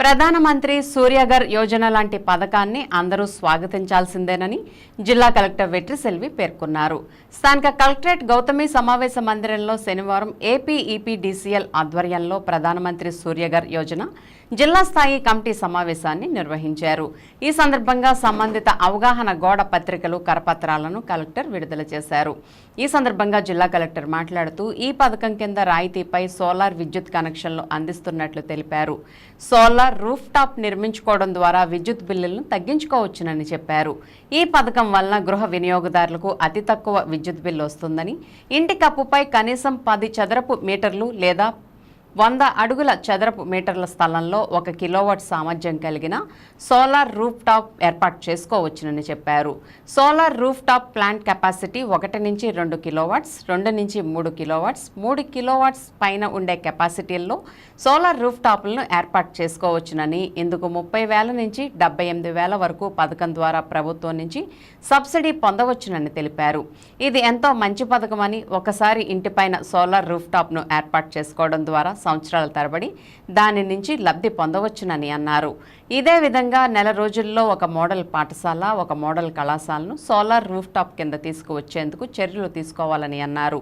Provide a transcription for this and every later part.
ప్రధానమంత్రి సూర్యగర్ యోజన లాంటి పథకాన్ని అందరూ స్వాగతించాల్సిందేనని జిల్లా కలెక్టర్ వెట్రిసెల్వి పేర్కొన్నారు. స్థానిక కలెక్టరేట్ గౌతమి సమావేశ మందిరంలో శనివారం ఏపీఈపీడీసీఎల్ ఆధ్వర్యంలో ప్రధానమంత్రి సూర్యగర్ యోజన జిల్లా స్థాయి కమిటీ సమావేశాన్ని నిర్వహించారు. ఈ సందర్భంగా సంబంధిత అవగాహన గోడ పత్రికలు కరపత్రాలను కలెక్టర్ విడుదల చేశారు. ఈ సందర్భంగా జిల్లా కలెక్టర్ మాట్లాడుతూ ఈ పథకం కింద రాయితీపై సోలార్ విద్యుత్ కనెక్షన్లు అందిస్తున్నట్లు తెలిపారు. సోలార్ రూఫ్ టాప్ నిర్మించుకోవడం ద్వారా విద్యుత్ బిల్లులను తగ్గించుకోవచ్చునని చెప్పారు. ఈ పథకం వలన గృహ వినియోగదారులకు అతి తక్కువ విద్యుత్ బిల్లు వస్తుందని ఇంటి కప్పుపై కనీసం పది చదరపు మీటర్లు లేదా వంద అడుగుల చదరపు మీటర్ల స్థలంలో ఒక కిలోవాట్ సామర్థ్యం కలిగిన సోలార్ రూఫ్ టాప్ ఏర్పాటు చేసుకోవచ్చునని చెప్పారు. Solar roof top plant capacity ఒకటి నుంచి రెండు కిలోవాట్స్ రెండు నుంచి మూడు కిలోవాట్స్ మూడు కిలోవాట్స్ పైన ఉండే కెపాసిటీల్లో సోలార్ రూఫ్ టాప్లను ఏర్పాటు చేసుకోవచ్చునని ఇందుకు ముప్పై వేల నుంచి డెబ్బై ఎనిమిది వేల వరకు పథకం ద్వారా ప్రభుత్వం నుంచి సబ్సిడీ పొందవచ్చునని తెలిపారు. ఇది ఎంతో మంచి పథకమని ఒకసారి ఇంటిపైన సోలార్ రూఫ్ టాప్ను ఏర్పాటు చేసుకోవడం ద్వారా సంవత్సరాల తరబడి దాని నుంచి లబ్ధి పొందవచ్చునని అన్నారు. ఇదే విధంగా నెల రోజుల్లో ఒక మోడల్ పాఠశాల ఒక మోడల్ కళాశాలను సోలార్ రూఫ్ టాప్ కింద తీసుకువచ్చేందుకు చర్యలు తీసుకోవాలని అన్నారు.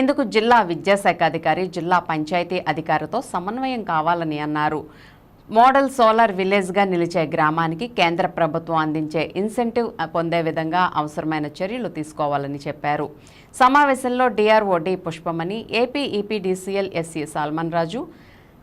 ఇందుకు జిల్లా విద్యాశాఖ అధికారి జిల్లా పంచాయతీ అధికారితో సమన్వయం కావాలని అన్నారు. మోడల్ సోలార్ విలేజ్గా నిలిచే గ్రామానికి కేంద్ర ప్రభుత్వం అందించే ఇన్సెంటివ్ పొందే విధంగా అవసరమైన చర్యలు తీసుకోవాలని చెప్పారు. సమావేశంలో DRO D Pushpamani AP EPDCL SC Salman Raju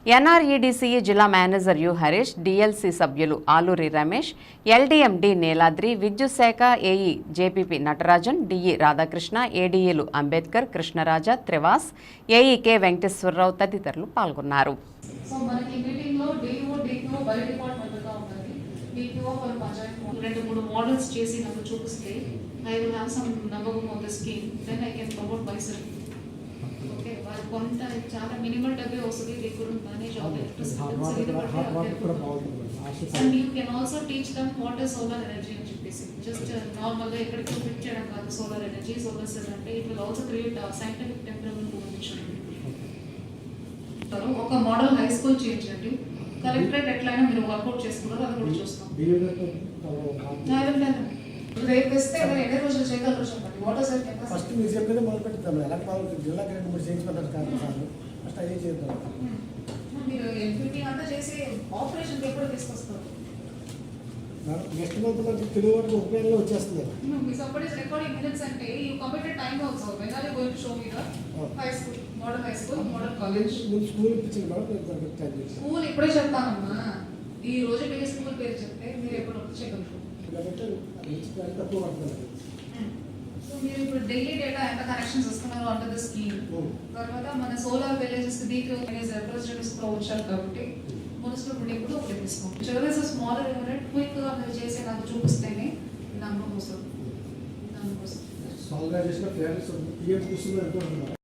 NREDCE జిల్లా మేనేజర్ యు హరీష్ డిఎల్సి సభ్యులు ఆలూరి రమేష్ ఎల్డీఎండి నీలాద్రి విద్యుత్ శాఖ AE JPP Natarajan DE Radhakrishna ఏడీఈలు Ambedkar Krishnaraja Trivas AE K Venkateswararao తదితరులు పాల్గొన్నారు. బై డిఫాల్ట్ మెథడ్గా ఉంటుంది డిఓ ఫర్ పంచాయత్ రెండు మూడు మోడల్స్ చేసి నాకు చూపిస్తే ఐ విల్ హ్యావ్ సమ్ నమ్మకం of the scheme then I can promote by sell okay వాళ్ళు కొంత చాలా మినిమల్ డబ్బే వస్తుంది. They could manage all ASHA and you can also teach them what is solar energy అని చెప్పేసి. జస్ట్ నార్మల్గా ఎక్కడికి ఫిట్ చేయడం కాదు. సోలార్ ఎనర్జీ సోలార్ సెల్ అంటే it will also create scientific తర్వాత ఒక మోడల్ హై స్కూల్ చేయించండి కలెక్టరేట్ ఎట్లయినా మీరు వర్కౌట్ చేసుకున్నారు అది కూడా చూస్తాం. రేపు ఇస్తే ఎన్ని రోజులు చేయగలరు చెప్పండి? ఫస్ట్ మీరు చెప్పేది మొదలు ఎలా మూడు చేయించుకుంటారు కాదు సార్. ఫస్ట్ అదే చేద్దాం. మీరు ఎంపీటీ అంతా చేసి ఆపరేషన్ ఎప్పుడు తీసుకొస్తారు. నెక్స్ట్ మంత్ మనకి తెలుగు వరకు ఉపయోగంలో వచ్చేస్తుంది రికార్డింగ్ మినిట్స్ అంటే you time also when are you going to show me the high school model high school model college school ఇప్పించింది madam ఇప్పుడే చెప్తానమ్మా. ఈ రోజు మీ స్కూల్ పేరు చెప్తే మీరు ఎప్పుడు పడుతుంది సో మీరు ఇప్పుడు డైలీ డేటా ఎంత కనెక్షన్స్ ఇస్తున్నారు అండర్ ద స్కీమ్ తర్వాత మన సోలార్ విలేజెస్ రిప్రజెంటేటివ్స్ కూడా వచ్చారు కాబట్టి మున్సిపల్ బిల్డింగ్ కూడా ఒకటి తీసుకోండి. చివరి స్మాలర్ యూనిట్ క్విక్గా మీరు చేసి నాకు చూపిస్తేనే నమ్మకం వస్తుంది. నమ్మకం వస్తుంది. సాల్వ్ చేసిన ఫేర్నెస్ పిఎం చూస్తున్నారు